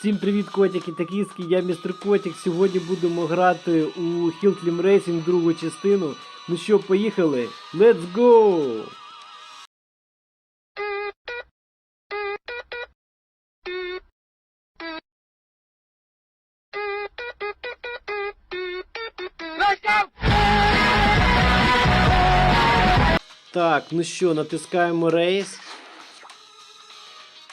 Всім привіт, котики та кіски, я містер Котик. Сьогодні будемо грати у Hillclimb Racing другу частину. Ну що, поїхали? Let's go! Так, ну що, натискаємо рейс.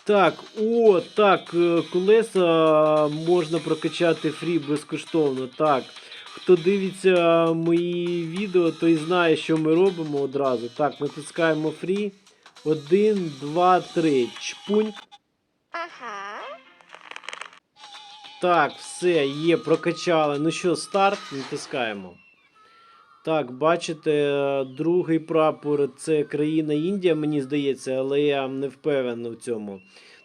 Так, о, так, е, колеса можна прокачати фрі безкоштовно. Так. Хто дивиться мої відео, той знає, що ми робимо одразу. Так, натискаємо фрі. Один, два, три. Чпунь. Ага. Так, все, є, прокачали. Ну що, старт, натискаємо. Так, бачите, другий прапор це країна Індія, мені здається, але я не впевнений в цьому.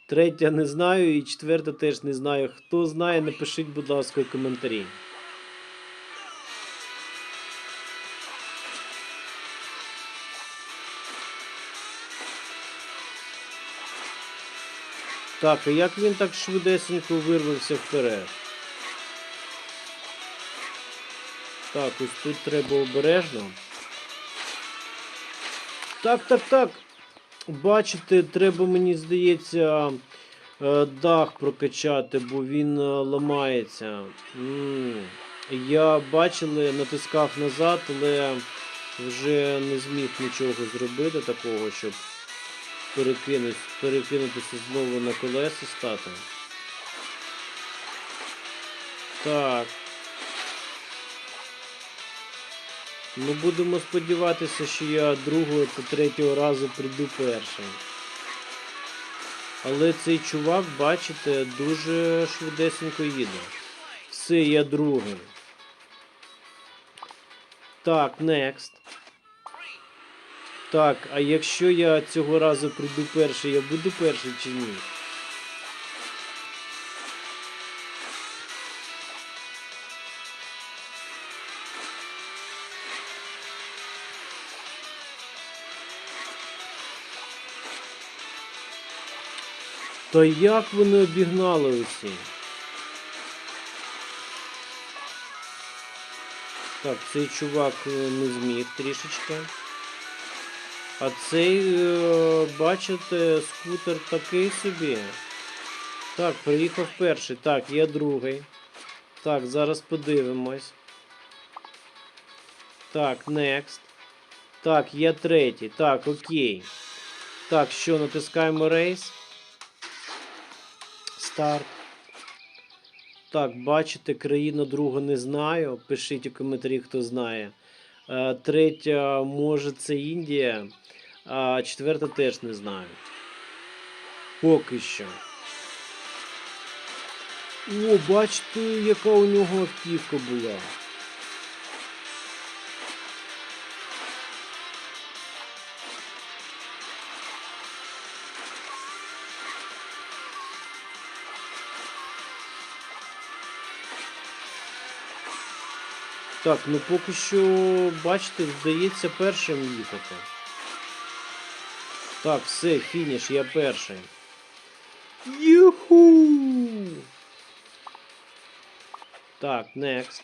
Третя не знаю, і четверта теж не знаю. Хто знає, напишіть, будь ласка, коментарі. Так, а як він так швидесенько вирвався вперед? Так, ось тут треба обережно. Так, так, так. Бачите, треба, мені здається, е, дах прокачати, бо він е, ламається. Я бачили, натискав назад, але вже не зміг нічого зробити такого, щоб перекинути, перекинутися знову на колеса стати. Так. Ну, будемо сподіватися, що я другого та третього разу прийду першим. Але цей чувак, бачите, дуже швидесенько їде. Все, я другий. Так, next. Так, а якщо я цього разу прийду перший, я буду перший чи ні? Та як вони обігнали усі? Так, цей чувак е, не зміг трішечки. А цей, е, бачите, скутер такий собі. Так, приїхав перший. Так, я другий. Так, зараз подивимось. Так, next. Так, я третій. Так, окей. Так, що, натискаємо рейс. Старт. Так, бачите, країна друга не знаю. Пишіть у коментарі, хто знає. Е, Третя, може, це Індія. А четверта теж не знаю. Поки що. О, бачите, яка у нього автівка була. Так, ну поки що, бачите, здається, першим їхати. Так, все, фініш, я перший. Юху! Так, next.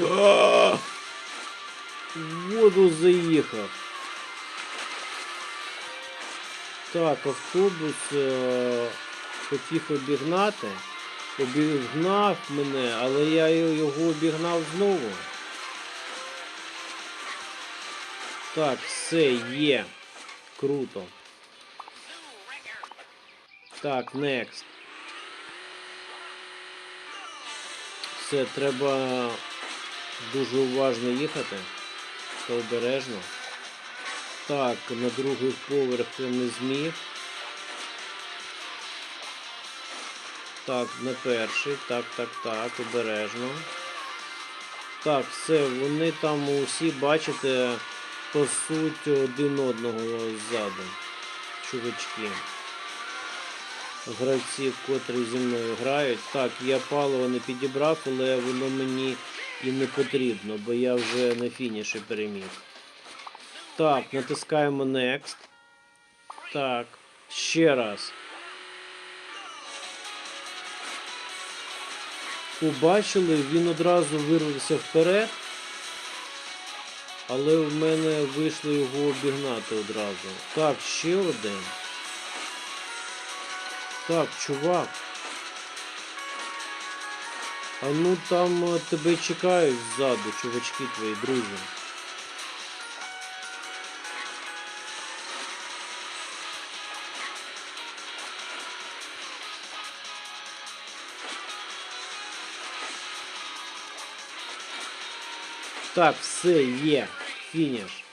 В Воду заїхав. Так, автобус е- хотів обігнати. Обігнав мене, але я його обігнав знову. Так, все є. Круто. Так, next. Все, треба дуже уважно їхати та обережно. Так, на другий поверх я не зміг. Так, на перший. Так, так, так, обережно. Так, все, вони там усі, бачите, пасуть один одного ззаду. Чувачки. гравці, котрі зі мною грають. Так, я паливо не підібрав, але воно мені і не потрібно, бо я вже на фініші переміг. Так, натискаємо Next. Так, ще раз. Побачили, він одразу вирвався вперед. Але в мене вийшло його обігнати одразу. Так, ще один. Так, чувак. А ну там е, тебе чекають ззаду, чувачки твої, друзі. Так, все є. Фініш.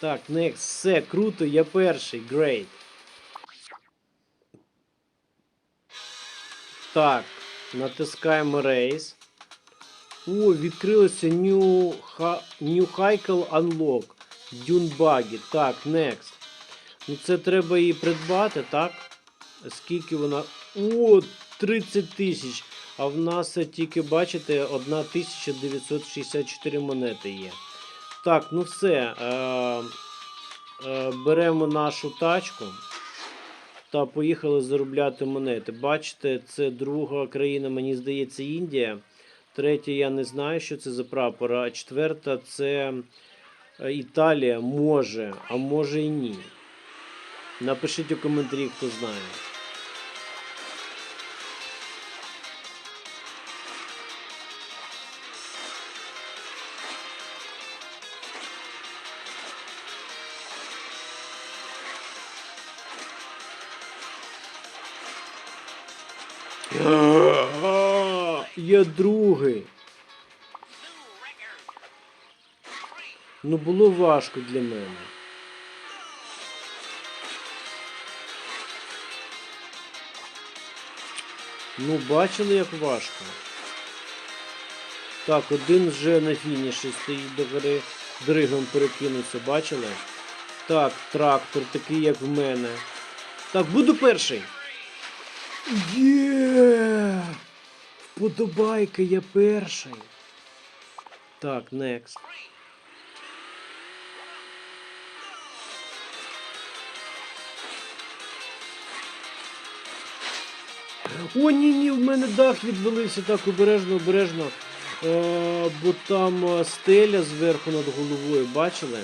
Так, next. Все, круто, я перший. Great. Так, натискаємо Race. О, відкрилося New, New Unlock. Buggy. Так, next. Ну це треба її придбати, так? Скільки вона. О, 30 тисяч. А в нас е, тільки, бачите, 1964 монети є. Так, ну все. Е, е, беремо нашу тачку та поїхали заробляти монети. Бачите, це друга країна, мені здається, Індія. Третя, я не знаю, що це за прапор. А четверта це е, Італія може, а може і ні. Напишіть у коментарі, хто знає. Я другий. Ну було важко для мене. Ну, бачили, як важко. Так, один вже на фініші стоїть до гори, дригом перекинувся, бачили? Так, трактор такий, як в мене. Так, буду перший. Є! Вподобайка, я перший. Так, next. О, ні, ні, в мене дах відвалився так обережно, обережно. Е, бо там е, стеля зверху над головою, бачили?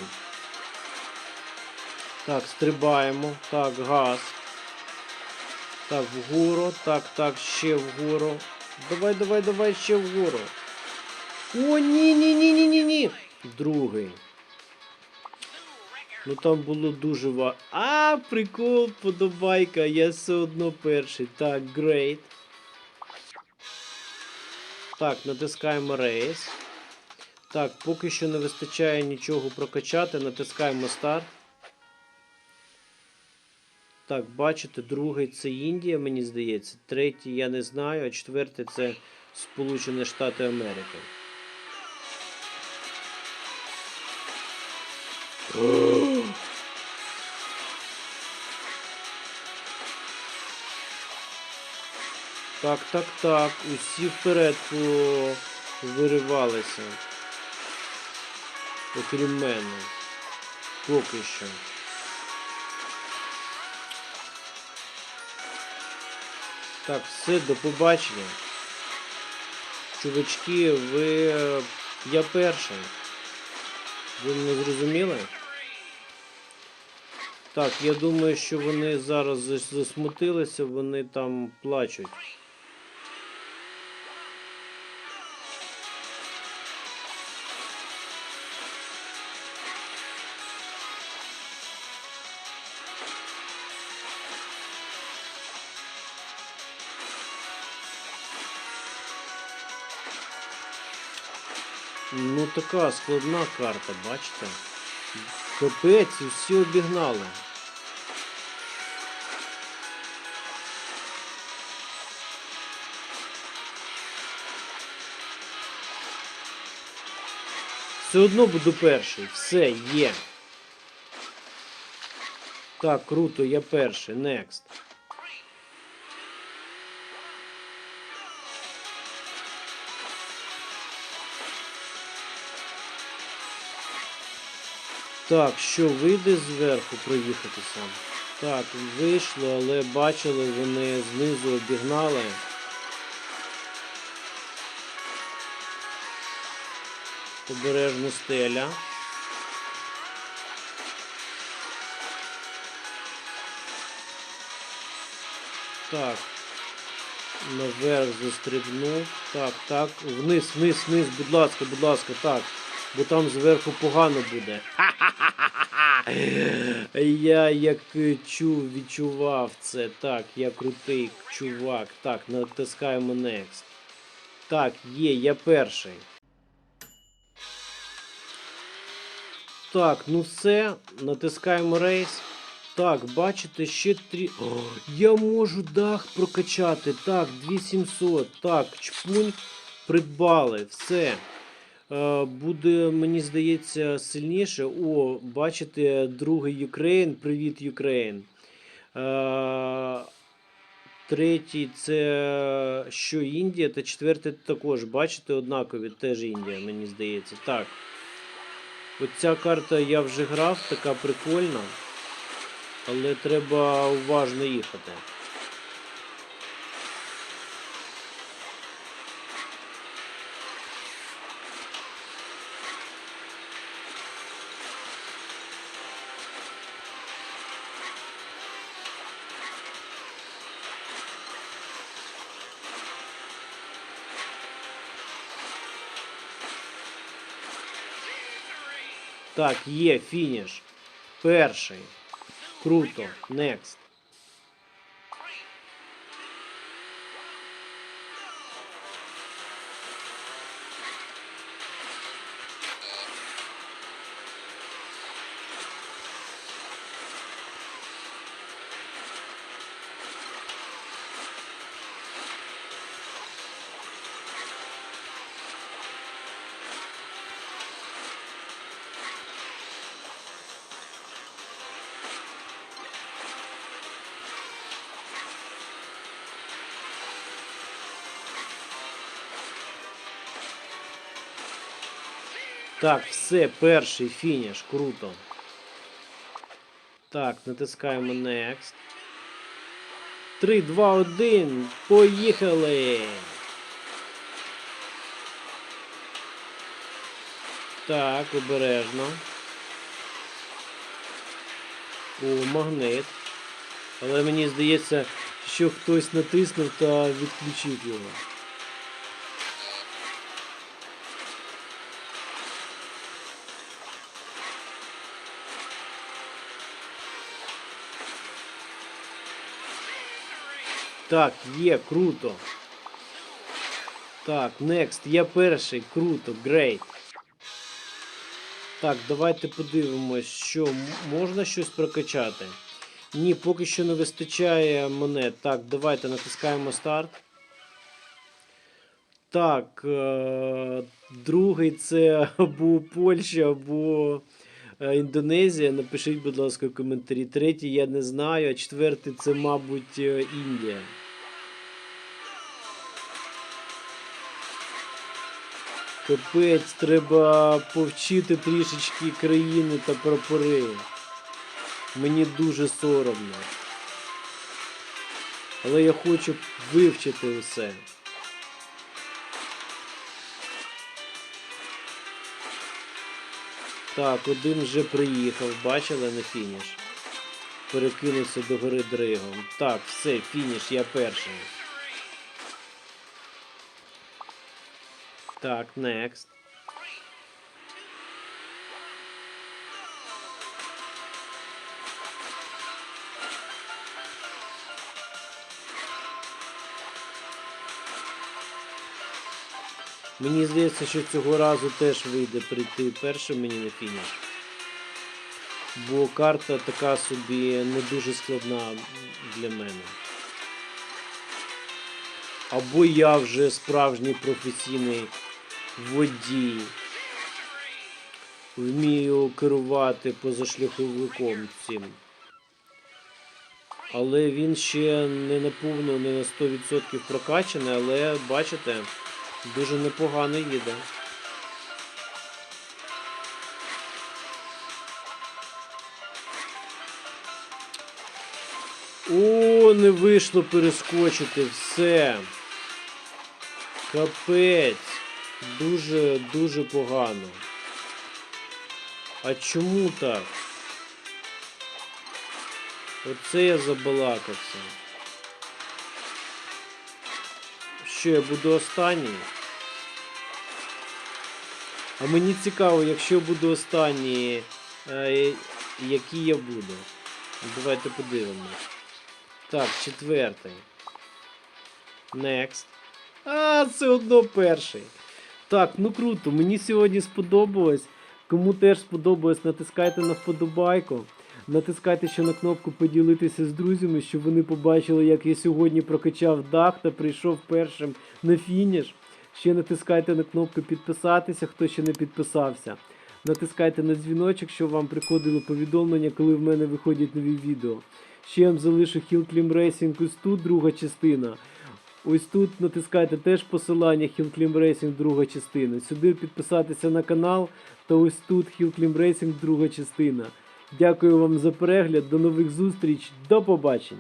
Так, стрибаємо. Так, газ. Так, вгору. Так, так, ще вгору. Давай, давай, давай, ще вгору. О, ні, ні, ні, ні, ні, ні. Другий. Ну там було дуже ва. А, прикол, подобайка, я все одно перший. Так, great. Так, натискаємо Race. Так, поки що не вистачає нічого прокачати. Натискаємо старт. Так, бачите, другий це Індія, мені здається. Третій я не знаю, а четвертий це Сполучені Штати Америки. Так, так, так. Усі вперед виривалися. Окрім мене. Поки що. Так, все, до побачення. Чувачки, ви. е, Я перший. Ви мене зрозуміли? Так, я думаю, що вони зараз засмутилися, вони там плачуть. Ну така складна карта, бачите? Капець, всі обігнали. Все одно буду перший. Все, є. Так, круто, я перший. Next. Так, що вийде зверху проїхатися? Так, вийшло, але бачили, вони знизу обігнали. Обережно стеля. Так. Наверх застрибнув. Так, так. Вниз, вниз, вниз, будь ласка, будь ласка, так. Бо там зверху погано буде. Я як е, чув, відчував це. Так, я крутий чувак. Так, натискаємо Next. Так, є, я перший. Так, ну все, натискаємо рейс. Так, бачите, ще три. О, я можу дах прокачати. Так, 2700. Так, чпунь, придбали. Все. Е, Буде, мені здається, сильніше. О, бачите, другий Юкрейн. Привіт, Юкрейн. Е, Третій це що Індія, та четвертий також. Бачите, однакові, теж Індія, мені здається. Так. Оця карта я вже грав, така прикольна. Але треба уважно їхати. Так, є фініш. Перший. Круто. Next. Так, все, перший фініш, круто. Так, натискаємо Next. 3, 2, 1. Поїхали. Так, обережно. О, магнит. Але мені здається, що хтось натиснув та відключив його. Так, є, круто. Так, next, я перший, круто, great. Так, давайте подивимось, що можна щось прокачати. Ні, поки що не вистачає монет. Так, давайте натискаємо старт. Так, е- другий це або Польща, або е, Індонезія. Напишіть, будь ласка, в коментарі. Третій я не знаю, а четвертий це, мабуть, е, Індія. Капець, треба повчити трішечки країни та прапори. Мені дуже соромно. Але я хочу вивчити усе. Так, один вже приїхав, бачили на фініш. Перекинувся до гори дригом. Так, все, фініш, я перший. Так, next. Мені здається, що цього разу теж вийде прийти першим мені на фініш. Бо карта така собі не дуже складна для мене. Або я вже справжній професійний водій. Вмію керувати позашляховиком цим. Але він ще не наповно, не на 100% прокачаний, але бачите, дуже непогано їде. О, не вийшло перескочити, все. Капець. Дуже, дуже погано. А чому так? Оце я забалакався. Що я буду останній? А мені цікаво, якщо буду останній, е, який я буду. Давайте подивимось. Так, четвертий. Next. А, це одно перший. Так, ну круто, мені сьогодні сподобалось. Кому теж сподобалось, натискайте на вподобайку. Натискайте ще на кнопку поділитися з друзями, щоб вони побачили, як я сьогодні прокачав дах та прийшов першим на фініш. Ще натискайте на кнопку підписатися, хто ще не підписався. Натискайте на дзвіночок, щоб вам приходили повідомлення, коли в мене виходять нові відео. Ще я вам залишу Hill Climb Racing ось тут друга частина. Ось тут натискайте теж посилання Hill Climb Racing друга частина. Сюди підписатися на канал, та ось тут Hill Climb Racing друга частина. Дякую вам за перегляд, до нових зустріч, до побачень!